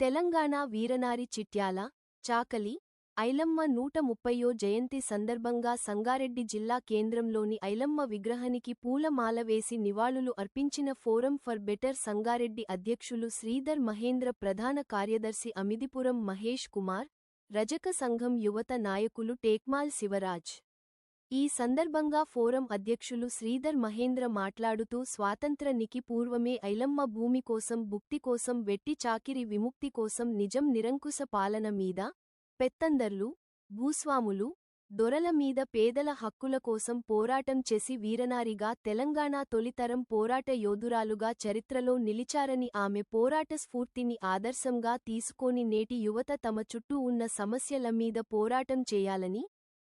తెలంగాణ వీరనారి చిట్యాల చాకలి ఐలమ్మ నూట ముప్పయో జయంతి సందర్భంగా సంగారెడ్డి జిల్లా కేంద్రంలోని ఐలమ్మ విగ్రహానికి పూలమాల వేసి నివాళులు అర్పించిన ఫోరం ఫర్ బెటర్ సంగారెడ్డి అధ్యక్షులు శ్రీధర్ మహేంద్ర ప్రధాన కార్యదర్శి అమిదిపురం మహేష్ కుమార్ రజక సంఘం యువత నాయకులు టేక్మాల్ శివరాజ్. ఈ సందర్భంగా ఫోరం అధ్యక్షులు శ్రీధర్ మహేంద్ర మాట్లాడుతూ స్వాతంత్రనికి పూర్వమే ఐలమ్మ భూమి కోసం భుక్తి కోసం వెట్టి చాకిరి విముక్తి కోసం నిజం నిరంకుశ పాలన మీద పెత్తందర్లు భూస్వాములు దొరల మీద పేదల హక్కుల కోసం పోరాటం చేసి వీరనారిగా తెలంగాణ తొలితరం పోరాట యోధురాలుగా చరిత్రలో నిలిచారని ఆమె పోరాట స్ఫూర్తిని ఆదర్శంగా తీసుకొని నేటి యువత తమ చుట్టూ ఉన్న సమస్యల మీద పోరాటం చేయాలని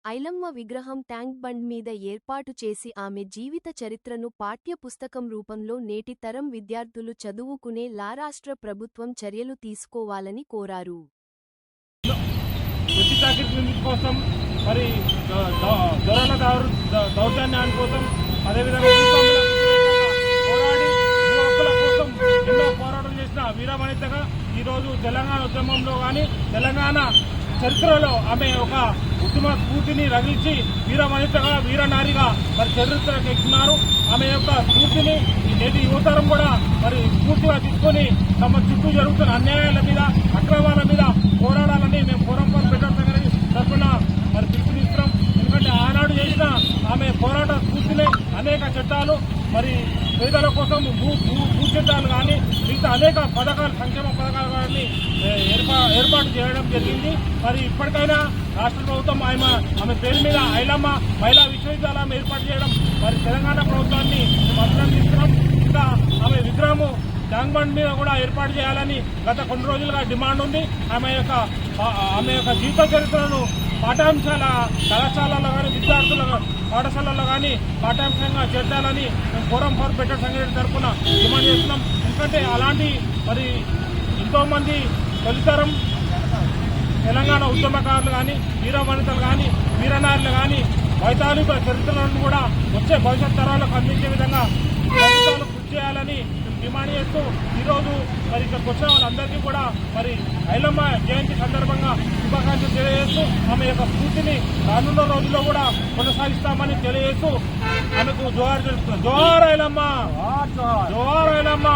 ఐలమ్మ విగ్రహం ట్యాంక్ బండ్ మీద ఏర్పాటు చేసి ఆమె జీవిత చరిత్రను పాఠ్య పుస్తకం రూపంలో నేటి తరం విద్యార్థులు చదువుకునే లారాష్ట్ర ప్రభుత్వం చర్యలు తీసుకోవాలని కోరారు. కోసం మరి దౌర్జన్యాన్ని కోసం అదేవిధంగా పోరాటం చేసిన వీరవనితగా ఈరోజు తెలంగాణ ఉద్యమంలో కానీ తెలంగాణ చరిత్రలో ఆమె ఒక ఉద్యమ స్ఫూర్తిని రగిల్చి వీరవనితగా వీరనారిగా మరి చరిత్రకు ఎక్కినారు. ఆమె యొక్క స్ఫూర్తిని ఈ నేటి యువతరం కూడా మరి స్ఫూర్తిగా తీసుకొని తమ చుట్టూ జరుగుతున్న అన్యాయాల మీద అక్రమాల మీద పోరాడాలని మేము పోరాటం పెట్టడం బెటర్ సంఘటన తరఫున మరి పిలుపునిస్తున్నాం ఎందుకంటే ఆనాడు చేసిన ఆమె పోరాట స్ఫూర్తిని అనేక చట్టాలు మరి పేదల కోసం భూ భూ భూ చట్టాలు కానీ మిగతా అనేక పథకాలు సంక్షేమ పథకాలు కానీ ఏ, ఏర్పా ఏర్పాటు చేయడం జరిగింది. మరి ఇప్పటికైనా రాష్ట్ర ప్రభుత్వం ఆమె ఆమె పేరు మీద ఐలమ్మ మహిళా విశ్వవిద్యాలయం ఏర్పాటు చేయడం మరి తెలంగాణ ప్రభుత్వాన్ని మేము అభినందిస్తున్నాం. ఇంకా ఆమె విగ్రహము ట్యాంక్ బండ్ మీద కూడా ఏర్పాటు చేయాలని గత కొన్ని రోజులుగా డిమాండ్ ఉంది. ఆమె యొక్క ఆమె యొక్క జీవిత చరిత్రను పాఠ్యాంశాల కళాశాలలో కానీ విద్యార్థుల పాఠశాలల్లో కానీ పాఠ్యాంశంగా చేర్చాలని మేము ఫోరం ఫర్ బెటర్ సంఘటన తరఫున డిమాండ్ చేస్తున్నాం. ఎందుకంటే అలాంటి మరి ఎంతోమంది తొలితరం తెలంగాణ ఉద్యమకారులు కానీ వీర వనితలు కానీ వీరనారులు కానీ వైతాళిక చరిత్రలను కూడా వచ్చే భవిష్యత్ తరాలకు అందించే విధంగా ప్రభుత్వాలు కృషి చేయాలని డిమాండ్ చేస్తూ ఈరోజు మరి ఇక్కడికి వచ్చిన వాళ్ళందరికీ కూడా మరి ఐలమ్మ జయంతి సందర్భంగా తెలియజేస్తూ ఆమె యొక్క స్ఫూర్తిని రానున్న రోజుల్లో కూడా కొనసాగిస్తామని తెలియజేస్తూ ఆమెకు జోహార్ జోహార్ ఐలమ్మ జోహార్ ఐలమ్మ